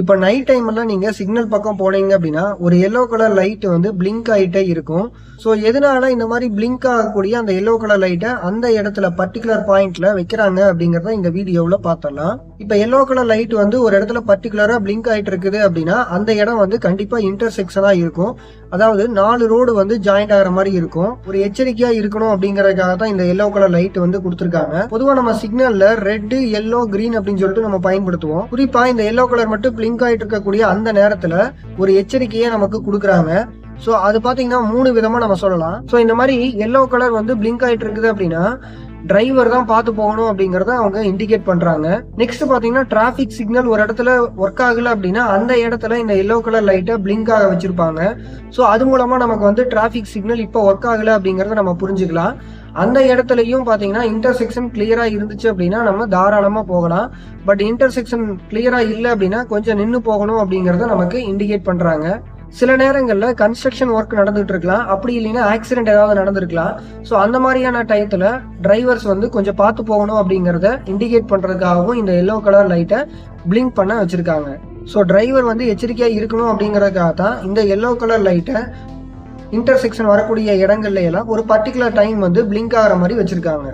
இப்போ நைட் டைம்ல நீங்க சிக்னல் பக்கம் போனீங்க அப்படின்னா ஒரு எல்லோ கலர் லைட் வந்து பிளிங்க் ஆகிட்டே இருக்கும். ஸோ எதனால இந்த மாதிரி பிளிங்க் ஆகக்கூடிய அந்த எல்லோ கலர் லைட்டை அந்த இடத்துல பர்டிகுலர் பாயிண்ட்ல வைக்கிறாங்க அப்படிங்கறத இந்த வீடியோவில் பார்த்தலாம். இப்போ எல்லோ கலர் லைட் வந்து ஒரு இடத்துல பர்டிகுலரா பிளிங்க் ஆகிட்டு இருக்குது அப்படின்னா அந்த இடம் வந்து கண்டிப்பா இன்டர்செக்ஷனா இருக்கும். அதாவது நாலு ரோடு வந்து ஜாயிண்ட் ஆகிற மாதிரி இருக்கும். ஒரு எச்சரிக்கையா இருக்கணும் அப்படிங்கறதுக்காக தான் இந்த எல்லோ கலர் லைட் வந்து கொடுத்துருக்காங்க. பொதுவா நம்ம சிக்னல்ல ரெட் எல்லோ கிரீன் அப்படின்னு சொல்லிட்டு நம்ம பயன்படுத்துவோம். குறிப்பா இந்த எல்லோ கலர் மட்டும் பிளிங்க் ஆயிட்டு இருக்கக்கூடிய அந்த நேரத்துல ஒரு எச்சரிக்கையை நமக்கு கொடுக்குறாங்க. ஸோ அது பார்த்தீங்கன்னா மூணு விதமா நம்ம சொல்லலாம். ஸோ இந்த மாதிரி எல்லோ கலர் வந்து பிளிங்க் ஆயிட்டு இருக்குது அப்படின்னா டிரைவர் தான் பார்த்து போகணும் அப்படிங்கறத அவங்க இண்டிகேட் பண்றாங்க. நெக்ஸ்ட் பாத்தீங்கன்னா டிராபிக் சிக்னல் ஒரு இடத்துல ஒர்க் ஆகல அப்படின்னா அந்த இடத்துல இந்த எல்லோ கலர் லைட்டை பிளிங்க் ஆக வச்சிருப்பாங்க. ஸோ அது மூலமா நமக்கு வந்து டிராபிக் சிக்னல் இப்போ ஒர்க் ஆகல அப்படிங்கறத நம்ம புரிஞ்சுக்கலாம். அந்த இடத்துலயும் பாத்தீங்கன்னா இன்டர்செக்ஷன் கிளியரா இருந்துச்சு அப்படின்னா நம்ம தாராளமா போகலாம். பட் இன்டர்செக்ஷன் கிளியரா இல்லை அப்படின்னா கொஞ்சம் நின்று போகணும் அப்படிங்கறத நமக்கு இண்டிகேட் பண்றாங்க. சில நேரங்களில் கன்ஸ்ட்ரக்ஷன் ஒர்க் நடந்துட்டு இருக்கலாம் அப்படி இல்லைன்னா ஆக்சிடென்ட் ஏதாவது நடந்திருக்கலாம். ஸோ அந்த மாதிரியான டயத்தில் டிரைவர்ஸ் வந்து கொஞ்சம் பார்த்து போகணும் அப்படிங்கிறத இண்டிகேட் பண்ணுறதுக்காகவும் இந்த எல்லோ கலர் லைட்டை பிளிங்க் பண்ண வச்சுருக்காங்க. ஸோ டிரைவர் வந்து எச்சரிக்கையாக இருக்கணும் அப்படிங்கிறதுக்காக தான் இந்த எல்லோ கலர் லைட்டை இன்டர்செக்ஷன் வரக்கூடிய இடங்கள்ல எல்லாம் ஒரு பர்டிகுலர் டைம் வந்து பிளிங்க் ஆகிற மாதிரி வச்சுருக்காங்க.